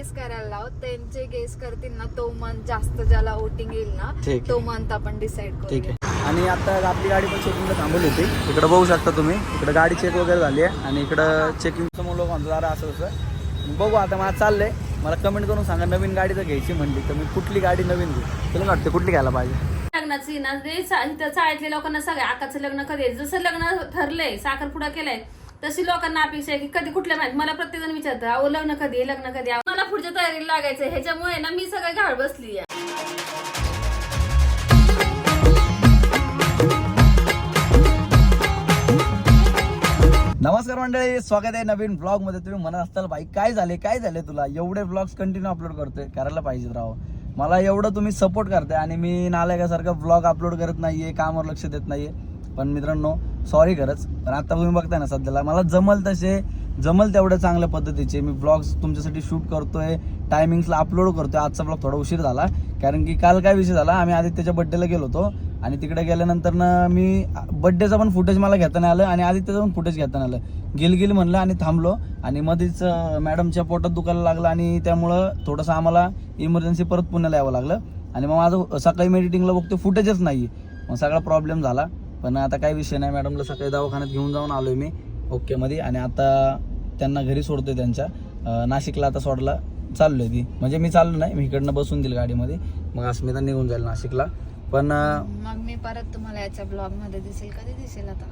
Guess करायला लाव त्यांचे गेस करतील ना तो मंथ जास्त ज्याला वोटिंग येईल ना ठीक आहे. तो मंथ आपण डिसाइड ठीक करू आहे. आणि आता आपली गाडी पण चेकिंगला थांबवली होती. इकडे बघू शकता तुम्ही. इकडे गाडी चेक वगैरे झाली आहे आणि इकडं चेकिंगचं मुलं म्हणतो जरा असं असं. बघू आता मला चाललंय. मला कमेंट करून सांगा नवीन गाडी जर घ्यायची म्हणली तर मी कुठली गाडी नवीन घेऊ? तुला वाटतं कुठली घ्यायला पाहिजे? लग्नाची ना ते इथं चाळीतल्या लोकांना सगळ्या आकाचं लग्न कधी आहे. जसं लग्न ठरलंय साखरपुडा केलाय तशी लोकांना अपेक्षा आहे की कधी कुठल्या माहिती? मला प्रत्येक जण विचारतं अहो लग्न कधी आहे, लग्न कधी आहे. तयारी लागायचं ह्याच्यामुळे ना मी सगळं घाळ बसली आहे नमस्कार मंडळी स्वागत आहे नवीन ब्लॉगमध्ये तुम्ही म्हणत असताल भाई काय झाले? काय झाले तुला? एवढे ब्लॉग्स कंटिन्यू अपलोड करतोय. करायला पाहिजे राव. मला एवढं तुम्ही सपोर्ट करताय आणि मी नालायकासारखं ब्लॉग अपलोड करत नाहीये कामावर लक्ष देत नाहीये. पण मित्रांनो सॉरी खरंच पण आता तुम्ही बघताय ना सध्याला मला जमल तसे जमल तेवढ्या चांगल्या पद्धतीचे. मी ब्लॉग्स तुमच्यासाठी शूट करतोय टायमिंग्सला अपलोड करतोय. आजचा ब्लॉग थोडा उशीर झाला. कारण की काल काय विषय झाला? आम्ही आदित्यच्या बड्डेला गेलो होतो. आणि तिकडे गेल्यानंतर ना मी बड्डेचं पण फुटेज मला घेता नाही आलं आणि आदित्यचं पण फुटेज घेता नाही आलं. गेल गेल म्हणलं आणि थांबलो. आणि मध्येच मॅडमच्या पोटात दुखायला लागलं आणि त्यामुळं थोडंसं आम्हाला इमर्जन्सी परत पुण्याला यावं लागलं. आणि मग माझं सकाळी मेडिटिंगला बघतो फुटेजच नाही मग सगळा प्रॉब्लेम झाला. पण आता काही विषय नाही मॅडमला सकाळी दवाखान्यात घेऊन जाऊन आलोय मी. ओकेमध्ये आणि आता त्यांना घरी सोडतोय त्यांच्या. नाशिकला आता सोडला चाललोय ती. म्हणजे मी चाललो नाही मी इकडनं बसून दिल गाडीमध्ये. मग अस्मिता निघून जाईल नाशिकला. पण मग मी परत तुम्हाला याच्या ब्लॉगमध्ये दिसेल. कधी दिसेल आता?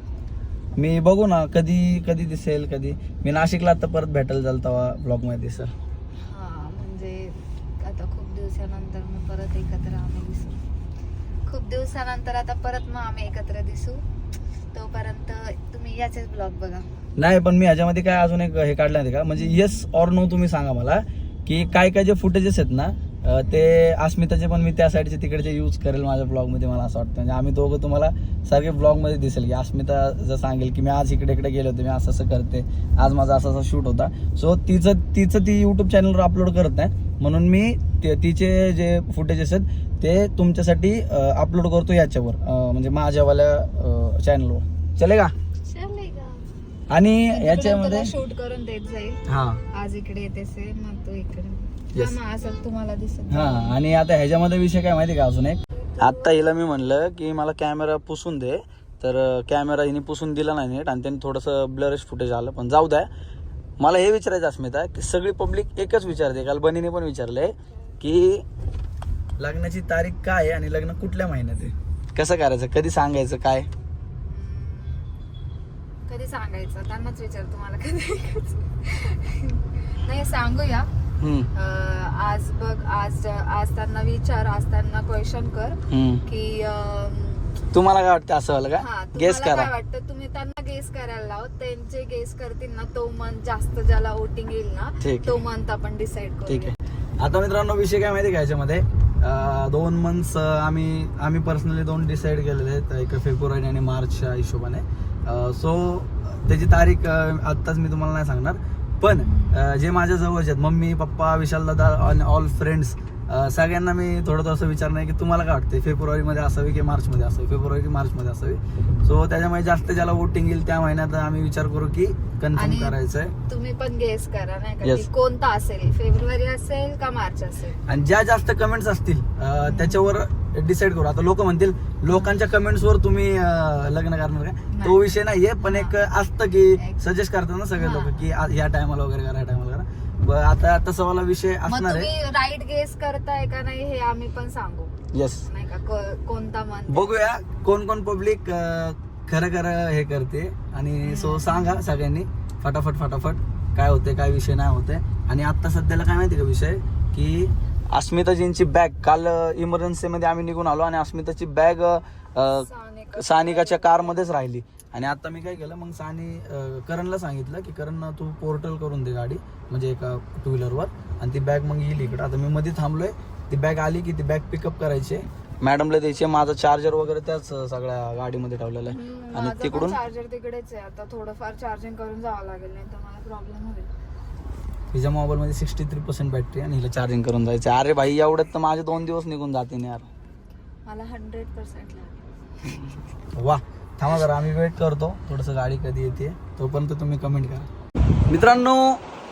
मी बघू ना कधी कधी दिसेल कधी. मी नाशिकला आता परत भेटायला जाईल तेव्हा ब्लॉगमध्ये सर. हा म्हणजे आता खूप दिवसानंतर मग परत एकत्र आम्ही दिसू. खूप दिवसानंतर आता परत मग आम्ही एकत्र दिसू. तोपर्यंत तुम्ही याचेच ब्लॉग बघा. नाही पण मी ह्याच्यामध्ये काय अजून एक हे काढलं नाही का? म्हणजे येस ऑर नो तुम्ही सांगा मला की काय काय जे फुटेजेस आहेत ना ते अस्मिताचे पण मी त्या साईडचे तिकडचे यूज करेल माझ्या ब्लॉगमध्ये मला असं वाटतं. म्हणजे आम्ही दोघं तुम्हाला सारखे ब्लॉगमध्ये दिसेल की अस्मिता जर सांगेल की मी आज इकडे इकडे गेलो होते मी असं असं करते आज माझा असा असा शूट होता. सो तिचं तिचं ती यूट्यूब चॅनलवर अपलोड करत नाही. म्हणून मी ते- तिचे जे फुटेजेस आहेत ते तुमच्यासाठी अपलोड करतो याच्यावर म्हणजे माझ्यावाल्या चॅनलवर चले का आणि याच्यामध्ये शूट करून देत जाईल. हा. आज इकडे येतेस आहे, मग तो इकडे. Yes. हा, मग असं तुम्हाला दिसत हा आणि आता ह्याच्यामध्ये विषय काय माहिती का अजून एक? आता हिला मी म्हणलं की मला कॅमेरा पुसून दे. तर कॅमेरा हिने पुसून दिला नाही नीट आणि त्यांनी थोडंसं ब्लरिश फुटेज आलं. पण जाऊ द्या. मला हे विचारायचं अस्मिता की सगळी पब्लिक एकच विचारते. काल बनीने पण विचारलंय की लग्नाची तारीख काय आहे आणि लग्न कुठल्या महिन्यात आहे? कसं करायचं? कधी सांगायचं? काय? कधी सांगायचं? त्यांनाच विचार तुम्हाला कधी नाही सांगूया. आज बघ आज आज त्यांना विचार आज त्यांना क्वेश्चन कर. की तुम्हाला काय वाटतं असं का? गेस करा काय वाटतं? तुम्ही त्यांना गेस करायला लाव. त्यांचे गेस करतील ना तो मंथ जास्त ज्याला वोटिंग येईल ना ठीक तो मंथ आपण डिसाइड ठीक करू आहे. आता मित्रांनो विषय काय माहिती आहे का याच्यामध्ये? अं, दोन मंथ्स आम्ही आम्ही पर्सनली दोन डिसाईड केलेले आहेत एक फेब्रुवारी आणि मार्चच्या हिशोबाने. सो त्याची तारीख आत्ताच मी तुम्हाला नाही सांगणार. पण जे माझ्या जवळचे आहेत मम्मी पप्पा विशाल दादा आणि ऑल फ्रेंड्स सगळ्यांना मी थोडं थोडंसं विचारणार आहे की तुम्हाला काय वाटते फेब्रुवारीमध्ये असावी की मार्चमध्ये असावी? फेब्रुवारी की मार्चमध्ये असावी? सो त्याच्यामुळे जास्त ज्याला वोटिंग येईल त्या महिन्यात आम्ही विचार करू की कन्फर्म करायचं आहे तुम्ही पण गेस करा नाही Yes. कोणता असेल? फेब्रुवारी असेल का मार्च असेल? आणि ज्या जास्त कमेंट्स असतील त्याच्यावर डिसाईड करू. आता लोक म्हणतील लोकांच्या कमेंट्स वर तुम्ही अं, लग्न करणार का. तो विषय नाहीये पण एक असतं की सजेस्ट करतात ना सगळे. लोक की आ- ह्या टायमाला वगैरे करा ह्या टायमाला करा. ब- आता तसा वाला विषय मग असणार आहे. तुम्ही राईट गेस करताय का नाही हे आम्ही पण सांगू. येस नाही का को- कोणता बघूया कोण कोण पब्लिक खरं खरं हे करते. आणि सो सांगा सगळ्यांनी फटाफट फटाफट काय होते काय विषय नाही होते आणि आता सध्याला काय माहिती का विषय? की अस्मिताजींची बॅग. काल इमर्जन्सी मध्ये आम्ही निघून आलो आणि अस्मिताची बॅग सानिका- सानिकाच्या कारमध्येच राहिली. आणि आता मी काय केलं मग सानी करणला सांगितलं की करण तू पोर्टल करून दे गाडी म्हणजे एका टू व्हीलरवर आणि ती बॅग मग येईल इकडं. आता मी मध्ये थांबलोय. ती बॅग आली की ती बॅग पिकअप करायची मॅडमला द्यायची माझा चार्जर वगैरे त्याच सगळ्या गाडीमध्ये ठेवलेला आहे. आणि तिकडून चार्जर तिकडेच आहे. आता थोडंफार चार्जिंग करून जावं लागेल नाही तर मला प्रॉब्लेम होईल. तिच्या मोबाईल मध्ये सिक्स्टी थ्री पर्सेंट बॅटरी आणि हिला चार्जिंग करून जायचं अरे भाई एवढ्यात तर माझे दोन दिवस निघून जाते यार. मला हंड्रेड पर्सेंट वा थांबा जरा आम्ही वेट करतो. थोडंसं गाडी कधी येते तोपर्यंत तुम्ही कमेंट करा. मित्रांनो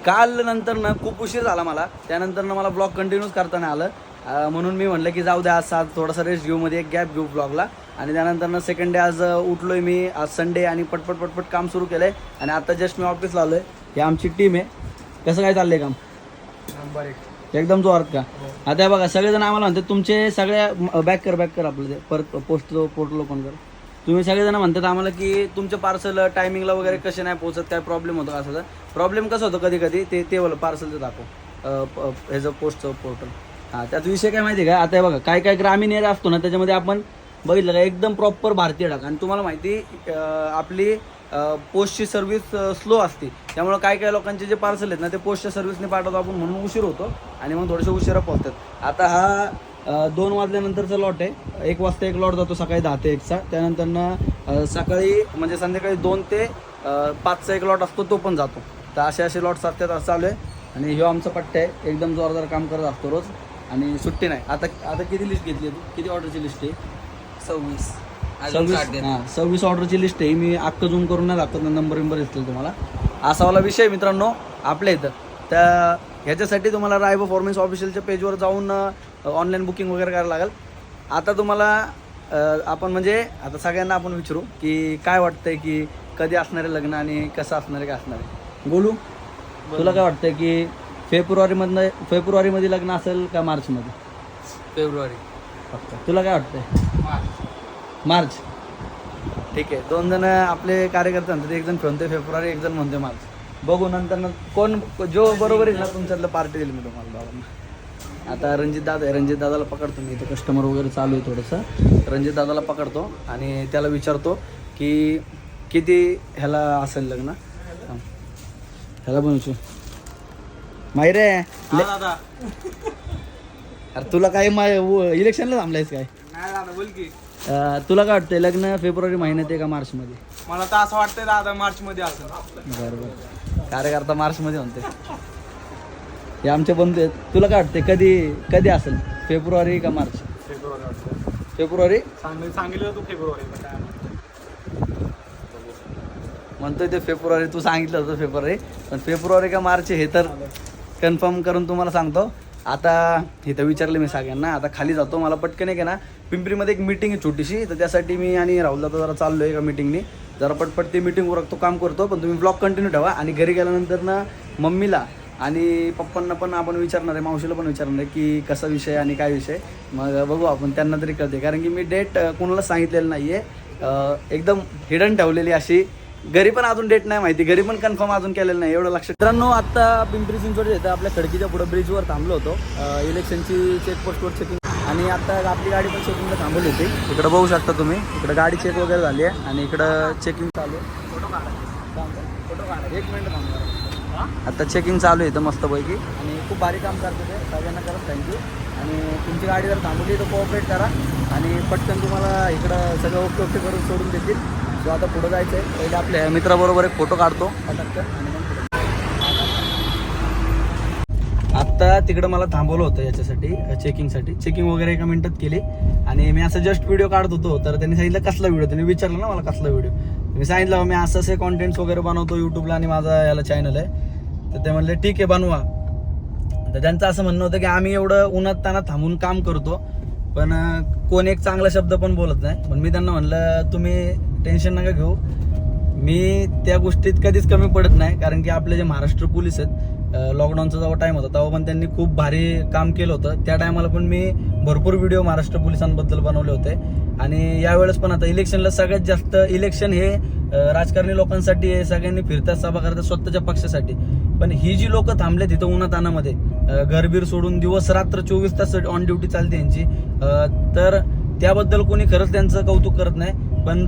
काल नंतर ना खूप उशीर झाला मला. त्यानंतर ना मला ब्लॉग कंटिन्यूच करता नाही आलं म्हणून मी म्हटलं की जाऊ द्या आज आज थोडासा रेस्ट घेऊ मध्ये एक गॅप घेऊ ब्लॉगला आणि त्यानंतर ना सेकंड डे आज उठलोय मी. आज संडे आणि पटपट पटपट काम सुरू केलंय. आणि आता जस्ट मी ऑफिसला आलोय. ही आमची टीम आहे. कसं काय चाललंय काम? एकदम जोरात का? आता हे बघा सगळेजण आम्हाला म्हणतात तुमचे सगळ्या बॅक कर बॅक कर आपलं ते. परत पोस्ट पोर्टल ओपन कर. तुम्ही सगळेजण म्हणतात आम्हाला की तुमचे पार्सल टायमिंगला वगैरे कसे नाही पोहोचत काय प्रॉब्लेम होतो? असं प्रॉब्लेम कसं होतं कधी कधी ते ते पार्सलचं दाखव. ह्याचं पोस्टचं पोर्टल हां त्यात विषय काय माहिती आहे का? आता हे बघा काय काय ग्रामीण एरिया असतो ना त्याच्यामध्ये आपण बघितलं का? एकदम प्रॉपर भारतीय डाक. आणि तुम्हाला माहिती आपली पोस्टची सर्व्हिस स्लो असते. त्यामुळे काय काय लोकांचे जे पार्सल आहेत ना ते पोस्टच्या सर्व्हिसने पाठवतो आपण म्हणून उशीर होतो आणि मग थोडेसे उशिरा पोहोचतात. आता हा दोन वाजल्यानंतरचा लॉट आहे. एक वाजता एक लॉट जातो सकाळी दहा ते एकचा. त्यानंतरनं सकाळी म्हणजे संध्याकाळी दोन ते पाचचा एक लॉट असतो तो पण जातो. तर असे असे लॉट असतात असं चालू आहे. आणि ह्यो आमचा पट्टा आहे. एकदम जोरदार काम करत असतो रोज. आणि सुट्टी नाही. आता आता किती लिस्ट घेतली आहे तू? किती ऑर्डरची लिस्ट आहे? सव्वीस. सव्वीस. हां सव्वीस ऑर्डरची लिस्ट आहे. मी अख्खं झूम करून नाही दाखवत नंबर विंबर येतील तुम्हाला. असा वाला विषय मित्रांनो आपल्या इथं. त्या ह्याच्यासाठी तुम्हाला राय परफॉर्मन्स ऑफिशियलच्या पेजवर जाऊन ऑनलाईन बुकिंग वगैरे करायला लागेल. आता तुम्हाला आपण म्हणजे आता सगळ्यांना आपण विचारू की काय वाटतंय की कधी असणार आहे लग्न आणि कसं असणार आहे काय असणार. आहे बोलू तुला काय वाटतंय की फेब्रुवारीमधनं फेब्रुवारीमध्ये लग्न असेल का मार्चमध्ये? फेब्रुवारी. फक्त तुला काय वाटतंय? मार्च. ठीक आहे. दोन जण आपले कार्यकर्ते म्हणतात एक जण म्हणते फेब्रुवारी एक जण म्हणते मार्च. बघू नंतर न- कोण जो बरोबर येईल ना तुमच्यातलं पार्टी देईल मी तुम्हाला बाबांना आता रणजित दादा आहे. रणजित दादाला पकडतो मी. इथे कस्टमर वगैरे चालू आहे थोडंसं. रणजित दादाला पकडतो आणि त्याला विचारतो की किती ह्याला असेल लग्न. ह्याला पण विचार. माहिरे दादा. अरे तुला काय मा इलेक्शनला थांबलायस काय? बोल की. अं, तुला काय वाटतंय लग्न फेब्रुवारी महिन्यात आहे का मार्चमध्ये? मला तर असं वाटतंय दादा मार्च मध्ये असेल. बरं बरं कार्यकर्ता मार्चमध्ये म्हणते हे आमचे बंधू आहेत. तुला काय वाटते कधी कधी असेल? फेब्रुवारी का मार्च? फेब्रुवारी वाटतं फेब्रुवारी? सांगितलं सांगितलं तू फेब्रुवारी काय. म्हणतोय ते फेब्रुवारी तू सांगितलं होतं फेब्रुवारी. पण फेब्रुवारी का मार्च हे तर कन्फर्म करून तुम्हाला सांगतो. आता इथं विचारलं मी सगळ्यांना आता खाली जातो मला पटकन आहे का ना पिंपरीमध्ये एक मीटिंग आहे छोटीशी तर त्यासाठी मी आणि राहुल दादा जरा चाललो आहे एका मीटिंगनी जरा पटपट ते मीटिंग तो काम करतो पण तुम्ही ब्लॉग कंटिन्यू ठेवा. आणि घरी गेल्यानंतर ना मम्मीला आणि पप्पांना पण आपण विचारणार आहे मावशीला पण विचारणार आहे की कसा विषय आणि काय विषय मग बघू आपण त्यांना तरी कळते कारण की मी डेट कोणाला सांगितलेलं नाही आहे एकदम हिडन ठेवलेली अशी घरी पण अजून डेट नाही माहिती. घरी पण कन्फर्म अजून केलेलं नाही. एवढं लक्षात मित्रांनो आता पिंपरी चिंचवड येतं आपल्या खडकीच्या पुढे ब्रिजवर थांबलो होतो. इलेक्शनची चेकपोस्टवर चेकिंग आणि आता आपली गाडी पण चेकिंगला थांबवली होती. इकडे बघू शकता तुम्ही. इकडे गाडी चेक वगैरे झाली आहे. आणि इकडं चेकिंग चालू आहे. फोटो काढा. एक मिनिट थांबणार आता चेकिंग चालू आहे इथं मस्तपैकी. आणि खूप भारी काम करते ते. सगळ्यांना करत थँक्यू आणि तुमची गाडी जर थांबवली तर कोऑपरेट करा. आणि पटकन तुम्हाला इकडं सगळं ओके ओके करून सोडून देतील. सो आता पुढं जायचं आहे पहिले आपल्या मित्राबरोबर एक फोटो काढतो. आत्ता तिकडं मला थांबवलं होतं याच्यासाठी चेकिंगसाठी चेकिंग वगैरे एका मिनिटात केली. आणि मी असं जस्ट व्हिडिओ काढत होतो तर त्यांनी सांगितलं कसला व्हिडिओ त्यांनी विचारलं ना मला कसला व्हिडिओ मी सांगितलं मी असं असे कॉन्टेंट्स वगैरे बनवतो यूट्यूबला आणि माझा याला चॅनल आहे. तर ते म्हणले ठीक आहे बनवा. तर त्यांचं असं म्हणणं होतं की आम्ही एवढं उन्हात तानात थांबून काम करतो पण कोण एक चांगला शब्द पण बोलत नाही. पण मी त्यांना म्हणलं तुम्ही टेन्शन नका घेऊ. मी त्या गोष्टीत कधीच कमी पडत नाही कारण की आपले जे महाराष्ट्र पोलीस आहेत लॉकडाऊनचा जेव्हा टाईम होता तेव्हा पण त्यांनी खूप भारी काम केलं होतं. त्या टायमाला पण मी भरपूर व्हिडिओ महाराष्ट्र पोलिसांबद्दल बनवले होते. आणि यावेळेस पण आता इलेक्शनला सगळ्यात जास्त इलेक्शन हे राजकारणी लोकांसाठी आहे सगळ्यांनी फिरतात सभा करतात स्वतःच्या पक्षासाठी. पण ही जी लोक थांबले तिथं उन्हातानामध्ये घरबीर सोडून दिवस रात्र चोवीस तास ऑन ड्युटी चालते यांची तर त्याबद्दल कोणी खरंच त्यांचं कौतुक करत नाही. पण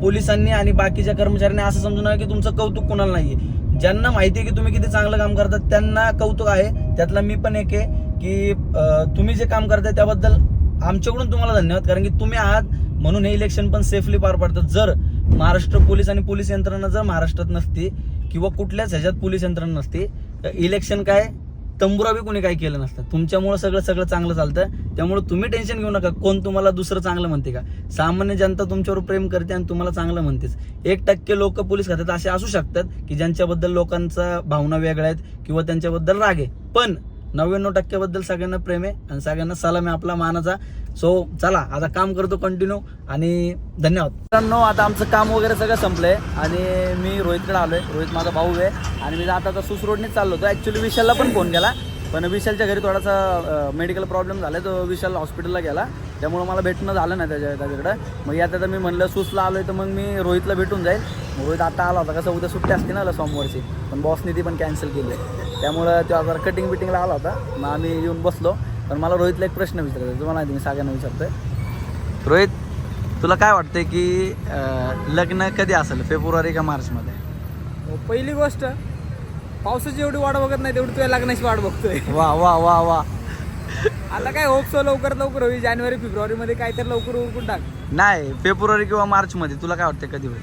पोलिसांनी आणि बाकीच्या कर्मचाऱ्यांनी असं समजून नये की तुमचं कौतुक कोणाला नाहीये. ज्यांना माहिती आहे की तुम्ही किती चांगलं काम करतात त्यांना कौतुक आहे. त्यातला मी पण एक आहे की तुम्ही जे काम करताय त्याबद्दल आमच्याकडून तुम्हाला धन्यवाद. कारण की तुम्ही आहात म्हणून हे इलेक्शन पण सेफली पार पाडतात. जर महाराष्ट्र पोलीस आणि पोलीस यंत्रणा जर महाराष्ट्रात नसती किंवा कुठल्याच ह्याच्यात पोलीस यंत्रणा नसती तर इलेक्शन काय? तंबुरा बी कोणी काही केलं नसतं. तुमच्यामुळे सगळं सगळं चांगलं चालतं त्यामुळे तुम्ही टेन्शन घेऊ नका. कोण तुम्हाला दुसरं चांगलं म्हणते का? सामान्य जनता तुमच्यावर प्रेम करते आणि तुम्हाला चांगलं म्हणतेच. एक टक्के लोक पोलीस खात्यात असे असू शकतात की ज्यांच्याबद्दल लोकांचा भावना वेगळ्या आहेत किंवा त्यांच्याबद्दल राग आहे. पण नव्याण्णव टक्क्याबद्दल सगळ्यांना प्रेम आहे आणि सगळ्यांना सलाम आहे आपला मानाचा. सो चला आता काम करतो कंटिन्यू आणि धन्यवाद. मित्रांनो आता आमचं काम वगैरे सगळं संपलंय आणि मी रोहितकडे आलोय. रोहित माझा भाऊ आहे आणि मी आता आता सुस रोडनेच चाललो होतो. ॲक्च्युली विशालला पण फोन केला. पण विशालच्या घरी थोडासा मेडिकल प्रॉब्लेम झाला तो विशाल हॉस्पिटलला गेला. त्यामुळे मला भेटणं झालं नाही त्याच्या त्याच्याकडं. मग यात आता मी म्हणलं सुसला आलोय तर मग मी रोहितला भेटून जाईल. रोहित आता आला होता. कसं उद्या सुट्टी असते ना सोमवारची. पण बॉसने ती पण कॅन्सल केली. त्यामुळं तो जरा कटिंग बिटिंगला आला होता. मग आम्ही येऊन बसलो. पण मला रोहितला एक प्रश्न विचारायचा. तुम्हाला माहिती मी सगळ्यांना विचारतोय. रोहित तुला काय वाटतंय की अं, लग्न कधी असेल? फेब्रुवारी का मार्चमध्ये? पहिली गोष्ट पावसाची एवढी वाट बघत नाही तेवढी तुझ्या लग्नाची वाट बघतोय. वा वा वा वा. आता काय होपसो लवकर लवकर होईल. जानेवारी फेब्रुवारी मध्ये काय तर लवकर उरकून टाक. नाही फेब्रुवारी किंवा मार्चमध्ये. तुला काय वाटतंय कधी होईल?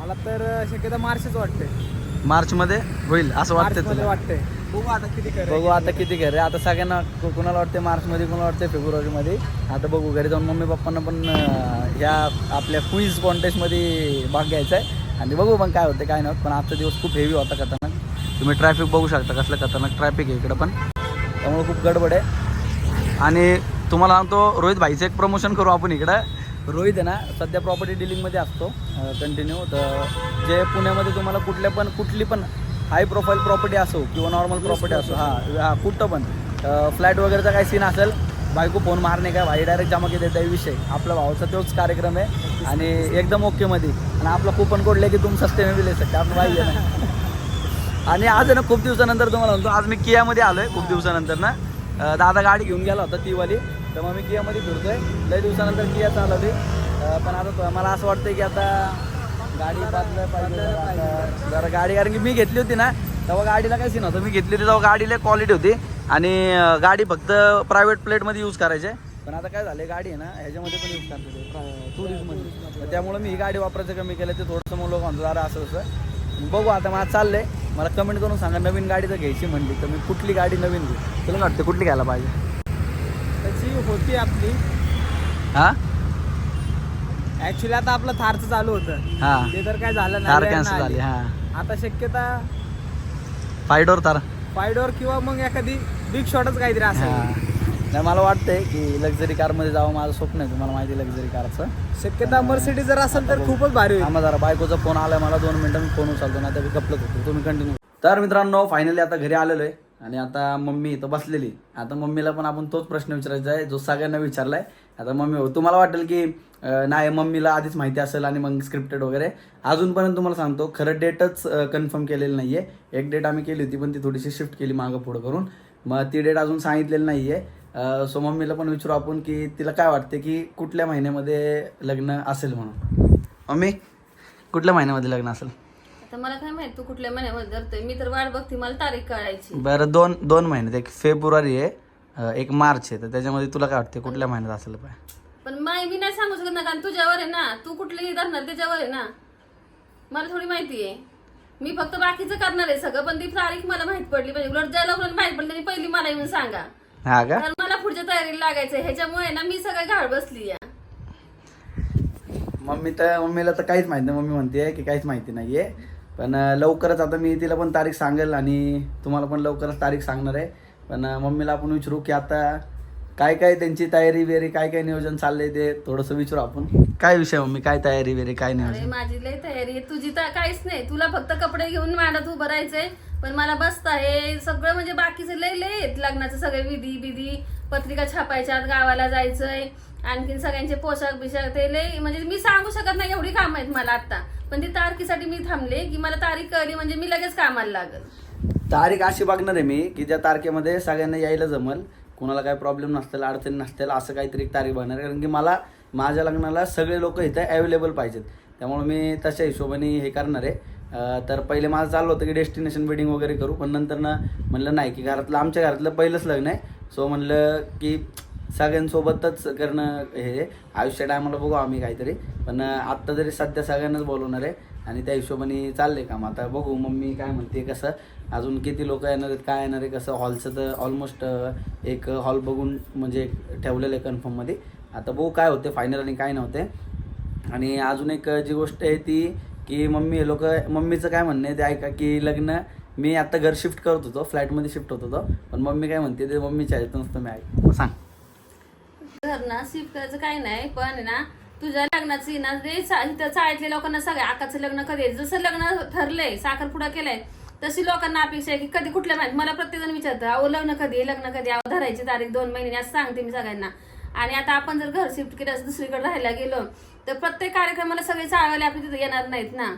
मला तर शक्यता मार्चच वाटते मार्चमध्ये होईल असं वाटतंयमध्ये तुला? वाटतंय. बघू आता किती कर बघू आता किती घर आहे. आता सगळ्यांना को- कोणाला वाटते मार्चमध्ये कोणाला वाटते फेब्रुवारीमध्ये? आता बघू घरी जाऊन मम्मी पप्पांना पण अं, ह्या आपल्या क्वीज कॉन्टेस्टमध्ये भाग घ्यायचा आहे आणि बघू पण काय होते काय नाही होत. पण आजचा दिवस खूप हेवी होता खतरनाक. तुम्ही ट्रॅफिक बघू शकता कसलं खतरनाक ट्रॅफिक आहे इकडं पण. त्यामुळे खूप गडबड आहे. आणि तुम्हाला सांगतो रोहित भाईचं एक प्रमोशन करू आपण इकडं. रोहित आहे ना सध्या प्रॉपर्टी डिलिंगमध्ये असतो. कंटिन्यू तर जे पुण्यामध्ये तुम्हाला कुठल्या पण कुठली पण हाय प्रोफाईल प्रॉपर्टी असो किंवा नॉर्मल प्रॉपर्टी असो हां हां कुठं पण. फ्लॅट वगैरेचा काही सीन असेल बायको फोन मारणे काय भाई डायरेक्ट जमा केले त्या विषय. आपला भावाचा तोच कार्यक्रम आहे आणि एकदम ओकेमध्ये आणि आपला कुपन कोड की तुम सस्ते में भी ले सकते आपण ना. आणि आज ना खूप दिवसानंतर तुम्हाला म्हणतो आज मी कियामध्ये आलो आहे खूप दिवसानंतर ना. दादा गाडी घेऊन गेला होता ती वाली. तर मग मी कियामध्ये फिरतोय. लय दिवसानंतर किया चालवली पण आता मला असं वाटतंय की आता गाडी बदलायला पाहिजे जरा गाडी कारण की मी घेतली होती ना तेव्हा गाडीला काही सीन होतं मी घेतली होती तेव्हा गाडीला क्वालिटी होती. आणि गाडी फक्त प्रायव्हेट प्लेटमध्ये यूज करायचे. पण आता काय झालं गाडी आहे ना ह्याच्यामध्ये पण यूज करते टुरिस्टमध्ये तर त्यामुळे मी ही गाडी वापरायचं कमी केलं ते थोडंसं मग लोक म्हणतो जरा असं तसं बघू आता मला चाललंय. मला कमेंट करून सांगा नवीन गाडी जर घ्यायची म्हणली. तर मी कुठली गाडी नवीन घेऊ? तुला काय वाटतं कुठली घ्यायला पाहिजे? होती आपली. हां? ऍक्च्युली आता आपलं थारचं चालू होतं. हां. ते तर काय झालं कार नाही कॅन्सल झाली. हां. आता शक्यता फायडोर तार फायडोर किंवा मग एखादी बिग शॉटच काहीतरी असेल. नाही मला वाटतंय की लक्झरी कारमध्ये जावं माझं स्वप्न आहे तुम्हाला माहिती लक्झरी कारचं शक्यता मर्सिडीज जर असेल तर खूपच भारी होईल. आम्हा जरा बायकोचा फोन आलाय मला दोन मिनिटं मी फोन उचलतो ना मी गपलत होतो. तुम्ही कंटिन्यू तर मित्रांनो फायनली आता घरी आलेलो आहे आणि आता मम्मी इथं बसलेली. आता मम्मीला पण आपण तोच प्रश्न विचारायचा आहे जो सगळ्यांना विचारलाय. आता मम्मी हो तुम्हाला वाटेल की नाही मम्मीला आधीच माहिती असेल आणि मग स्क्रिप्टेड वगैरे. अजूनपर्यंत तुम्हाला सांगतो खरं डेटच कन्फर्म केलेलं आहे एक डेट आम्ही केली होती पण ती थोडीशी शिफ्ट केली मागं पुढं करून. मग ती डेट अजून सांगितलेली नाही आहे सो मम्मीला पण विचारू आपण की तिला काय वाटते की कुठल्या महिन्यामध्ये लग्न असेल म्हणून? मम्मी कुठल्या महिन्यामध्ये लग्न असेल? आता मला काय माहीत तू कुठल्या महिन्यामध्ये धरतोय? मी तर वाट बघते मला तारीख कळायची. बरं दोन दोन महिन्यात. एक फेब्रुवारी आहे अं, एक मार्च आहे. तर त्याच्यामध्ये तुला काय वाटते कुठल्या महिन्यात असेल पाहिजे पण माय मी नाही सांगू शकत ना कारण तुझ्यावर आहे ना तू कुठलीही धरणार त्याच्यावर आहे ना. मला थोडी माहिती आहे. मी फक्त बाकीचं करणार आहे सगळं पण ती तारीख मला माहीत पडली पाहिजे. उलट ज्याला उलट माहीत पडली त्यांनी पहिली मला येऊन सांगा. हा का? कारण मला पुढच्या तयारीला लागायचंय. ह्याच्यामुळे ना मी सगळं घाळ बसली या मम्मी तर मम्मीला तर काहीच माहिती नाही. मम्मी म्हणते की काहीच माहिती नाहीये. पण लवकरच आता मी तिला पण तारीख सांगेल आणि तुम्हाला पण लवकरच तारीख सांगणार आहे. पण मम्मीला आपण विचारू की आता काय काय त्यांची तयारी वेरी काय काय नियोजन चाललंय ते थोडंसं विचारू आपण. काय विषय मम्मी? काय तयारी वेरी काय अरे नियोजन? माझी लय तयारी आहे. तुझी तर काहीच नाही. तुला फक्त कपडे घेऊन मांडत उभं राहायचंय. पण मला बसता हे सगळं म्हणजे बाकीचे लय लय आहेत. लग्नाचे सगळे विधी विधी पत्रिका छापायच्यात गावाला जायचंय. आणखीन सगळ्यांचे पोशाख बिशाख ते लय म्हणजे मी सांगू शकत नाही एवढी काम आहेत मला आता. पण ती तारखेसाठी मी थांबले की मला तारीख कळली म्हणजे मी लगेच कामाला लागल. तारीख अशी बघणार आहे मी की ज्या तारखेमध्ये सगळ्यांना यायला जमल कोणाला काही प्रॉब्लेम नसतील अडचणी नसतील असं काहीतरी एक तारीख बघणार. आहे. कारण की मला माझ्या लग्नाला सगळे लोक इथं अवेलेबल पाहिजेत. त्यामुळे मी तशा हिशोबाने हे करणार आहे. तर पहिले माझं चाललं होतं की डेस्टिनेशन वेडिंग वगैरे करू पण नंतर ना म्हणलं नाही की घरातलं आमच्या घरातलं पहिलंच लग्न आहे. सो म्हणलं की सगळ्यांसोबतच करणं हे. आयुष्याच्या टायमाला बघू आम्ही काहीतरी. पण आत्ता तरी सध्या सगळ्यांनाच बोलवणार आहे. आणि त्या हिशोबाने चालले काम. आता बघू मम्मी काय म्हणते कसं? अजून किती लोक येणार आहेत काय येणार आहे कसं? हॉलचं तर ऑलमोस्ट एक हॉल बघून म्हणजे ठेवलेलं आहे कन्फर्ममध्ये आता बघू काय होते फायनल आणि काय नव्हते आणि अजून एक जी गोष्ट आहे ती की मम्मी लोक मम्मीचं काय म्हणणं आहे ते ऐका की लग्न मी आता घर शिफ्ट करत होतो फ्लॅटमध्ये शिफ्ट होत होतो. पण मम्मी काय म्हणते ते मम्मीच्या ह्याच्यात नसतं मी ऐक. सांग. घर ना शिफ्ट करायचं काही नाही पण आहे ना तुझ्या लग्नाची ना रे इथं चाळीतल्या लोकांना सगळ्या आकाचं लग्न कधी आहे. जसं लग्न ठरलंय साखरपुडा केलाय तशी लोकांना अपेक्षा आहे की कधी कुठल्या माहिती मला प्रत्येक जण विचारतं अहो लग्न कधी लग्न कधी अहो धरायची तारीख दोन महिने असं सांगते मी सगळ्यांना. आणि आता आपण जर घर शिफ्ट केलं असं दुसरीकडे राहायला गेलो तर प्रत्येक कार्यक्रमाला सगळे चाळवाले आपल्या तिथे येणार नाहीत ना.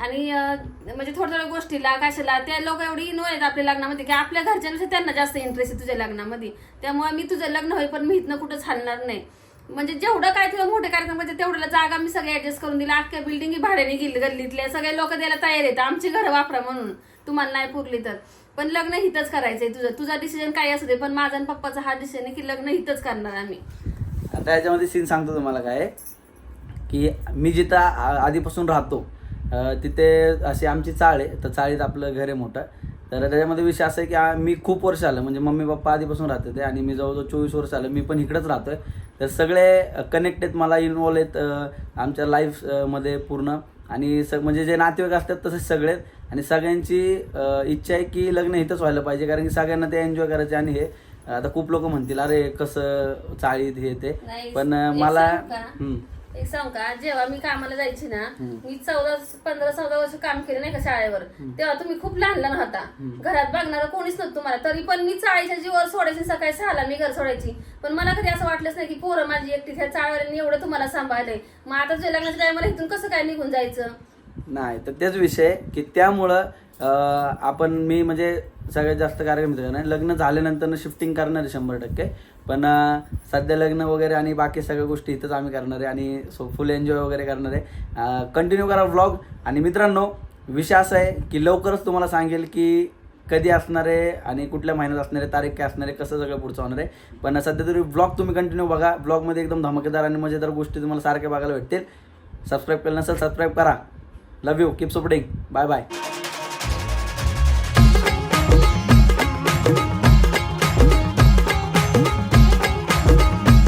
आणि म्हणजे थोड्या थोड्या गोष्टीला कशाला त्या लोक एवढी इन्व्हॉल्व आहेत आपल्या लग्नामध्ये की आपल्या घरच्यांपेक्षा त्यांना जास्त इंटरेस्ट आहे तुझ्या लग्नामध्ये. त्यामुळे मी तुझं लग्न होईल पण मी इथनं कुठंच हलणार नाही. म्हणजे जेवढं काय तुला मोठे कार्यक्रम म्हणजे तेवढ्याला जागा मी सगळे ऍडजस्ट करून दिला. अख्ख्या बिल्डिंग भाड्याने गेली गल्लीतल्या सगळे लोक द्यायला तयार आहेत. आमची घरं वापरा म्हणून. तुम्हाला नाही पुरली तर. पण लग्न हितच करायचंय तुझं. तुझा डिसिजन काय असू दे पण माझा आणि पप्पाचा हा डिसिजन आहे की लग्न हितच करणार आम्ही. आता याच्यामध्ये सीन सांगतो तुम्हाला काय की मी जिथं आधीपासून राहतो तिथे अशी आमची चाळ आहे. तर चाळीत आपलं घर आहे मोठं. तर त्याच्यामध्ये विषय असं आहे की मी खूप वर्ष आलं. म्हणजे मम्मी पप्पा आधीपासून राहते ते आणि मी जवळजवळ चोवीस वर्ष आलं. मी पण इकडेच राहतोय. तर सगळे कनेक्ट आहेत मला इन्वॉल्व आहेत आमच्या लाईफमध्ये पूर्ण. आणि स म्हणजे जे नातेवाईक असतात तसेच सगळे. आहेत. आणि सगळ्यांची इच्छा आहे की लग्न इथंच व्हायला पाहिजे. कारण की सगळ्यांना ते एन्जॉय करायचे आणि हे आता खूप लोक म्हणतील अरे कसं चाळीत हे ते. पण मला. एक सांग का जेव्हा मी कामाला जायची ना. मी चौदा पंधरा चौदा वर्ष काम केलं नाही का शाळेवर? तेव्हा तुम्ही खूप लहान लहान होता. घरात बघणार कोणीच नव्हतं तुम्हाला. तरी पण मी चाळीच्या जीवर सोडायची सकाळी सहाला मी घर सोडायची. पण मला कधी असं वाटलंच नाही की पोरं माझी एकटी त्या चाळवाल्यांनी एवढं तुम्हाला सांभाळलंय. मग आता जे लग्नाच्या टायमाला इथून कसं काय निघून जायचं? नाही तर तेच विषय की त्यामुळं आपण मी म्हणजे सगळ्यात जास्त कार्यक्रम इथं नाही लग्न झाल्यानंतर शिफ्टिंग करणार आहे शंभर टक्के. पण सध्या लग्न वगैरे आणि बाकी सगळ्या गोष्टी इथंच आम्ही करणार आहे आणि सो फुल एन्जॉय वगैरे करणार आहे. कंटिन्यू करा व्लॉग आणि मित्रांनो विषय असा आहे की लवकरच तुम्हाला सांगेल की कधी असणार आहे आणि कुठल्या महिन्यात असणार आहे तारीख काय असणार आहे कसं सगळं पुढचं होणार आहे. पण सध्या तरी ब्लॉग तुम्ही कंटिन्यू बघा. ब्लॉगमध्ये एकदम धमाकेदार आणि मजेदार गोष्टी तुम्हाला सारख्या बघायला भेटतील. सबस्क्राईब केलं नसेल सबस्क्राईब करा. Love you keep supporting bye bye